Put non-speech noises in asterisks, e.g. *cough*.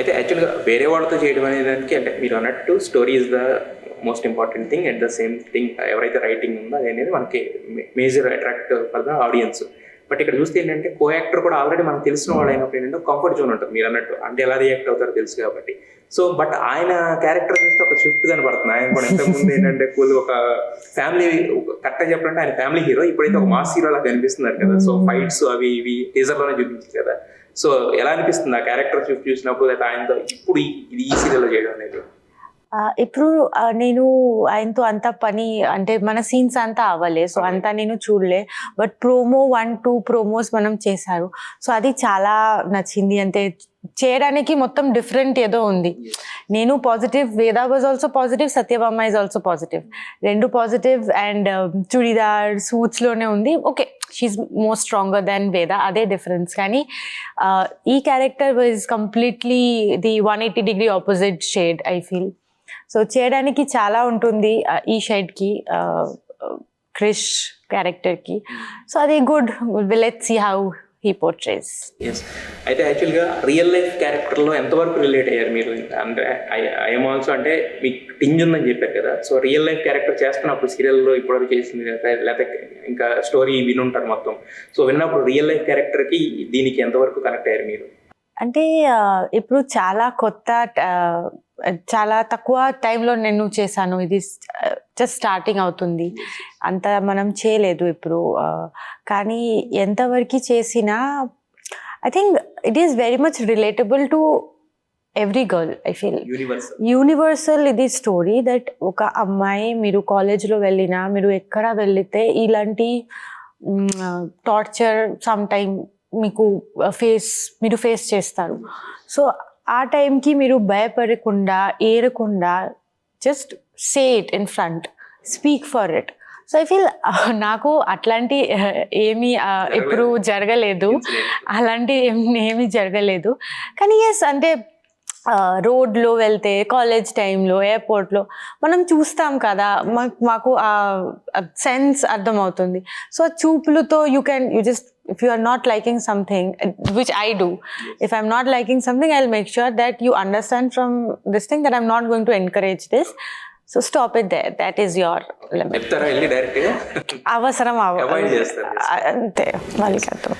అయితే యాక్చువల్గా వేరే వాళ్ళతో చేయడం అనే దానికి అంటే మీరు అన్నట్టు story is the most important thing and the same thing ఎవరైతే రైటింగ్ ఉందో అది అనేది మనకి major attract for the audience but ఇక్కడ చూస్తే ఏంటంటే కో యాక్టర్ కూడా ఆల్రెడీ మనకు తెలిసిన వాళ్ళు అయినప్పుడు ఏంటంటే కంఫర్ట్ జోన్ ఉంటుంది మీరు అన్నట్టు. అంటే ఎలా రియాక్ట్ అవుతారో తెలుసు కాబట్టి. సో బట్ ఆయన క్యారెక్టర్ చూస్తే ఒక షిఫ్ట్ కనబడుతుంది. ఆయన కూడా ఇంతకుముందు ఏంటంటే కూల్ ఒక ఫ్యామిలీ కరెక్ట్గా చెప్పాలంటే ఆయన ఫ్యామిలీ హీరో ఇప్పుడైతే ఒక మాస్ హీరో లాగా కనిపిస్తున్నారు కదా. సో ఫైట్స్ అవి ఇవి టీజర్లోనే చూపించారు కదా. సో ఎలా అనిపిస్తుంది ఆ క్యారెక్టర్ షిఫ్ట్ చూసినప్పుడు లేదా ఆయనతో ఇప్పుడు ఇది ఈ సీరియల్ చేయడం అనేది? ఇప్పుడు నేను ఆయనతో అంత పని అంటే మన సీన్స్ అంతా అవ్వలే సో అంతా నేను చూడలే. But promo one two promos మనం చేశారు. సో అది చాలా నచ్చింది. అంటే చేయడానికి మొత్తం డిఫరెంట్ ఏదో ఉంది. నేను positive Veda was also positive Satyabhama is also positive రెండు పాజిటివ్ అండ్ చుడిదార్ సూట్స్లోనే ఉంది. Okay she's more stronger than వేద అదే డిఫరెన్స్ కానీ ఆ, ఈ character was completely the one eighty degree opposite shade I feel so చేయడానికి చాలా ఉంటుంది ఆ, ఈ షైడ్కి క్రిష్ క్యారెక్టర్కి సో అది good let see how he portrays అయితే యాక్చువల్గా రియల్ లైఫ్ క్యారెక్టర్లో ఎంతవరకు రిలేట్ అయ్యారు మీరు? అంటే ఐఎమ్ ఆల్సో అంటే మీకు టింజ్ ఉందని చెప్పారు కదా. సో రియల్ లైఫ్ క్యారెక్టర్ చేస్తున్నప్పుడు సీరియల్లో ఇప్పటివరకు చేసింది లేకపోతే ఇంకా స్టోరీ వినుంటారు మొత్తం. సో విన్నప్పుడు రియల్ లైఫ్ క్యారెక్టర్కి దీనికి ఎంతవరకు కనెక్ట్ అయ్యారు మీరు? అంటే ఇప్పుడు చాలా కొత్త చాలా తక్కువ టైంలో నేను చేశాను. ఇది జస్ట్ స్టార్టింగ్ అవుతుంది. అంత మనం చేయలేదు ఇప్పుడు. కానీ ఎంతవరకు చేసినా I think it is very much relatable to every girl I feel universe universal ఇది స్టోరీ దట్ ఒక అమ్మాయి మీరు కాలేజ్లో వెళ్ళినా మీరు ఎక్కడ వెళితే ఇలాంటి టార్చర్ సమ్ టైమ్ మీకు ఫేస్ మీరు ఫేస్ చేస్తారు. సో ఆ టైంకి మీరు భయపడకుండా ఏరకుండా just say it in front speak for it so I feel నాకు అట్లాంటి *laughs* ఏమీ ఇప్పుడు జరగలేదు. అలాంటి ఏమీ జరగలేదు. కానీ ఎస్ అంటే రోడ్లో వెళ్తే కాలేజ్ టైంలో ఎయిర్పోర్ట్లో మనం చూస్తాం కదా మాకు మాకు ఆ సెన్స్ అర్థమవుతుంది. సో చూపులతో you can you just If you are not liking something which I do if I'm not liking something I make sure that you understand from this thing that I'm not going to encourage this so stop it there that is your limit చెప్తారా వెళ్ళి డైరెక్ట్గా అవసరం అవ Avoid చేస్తారు. అంతే వాళ్ళకి అర్థం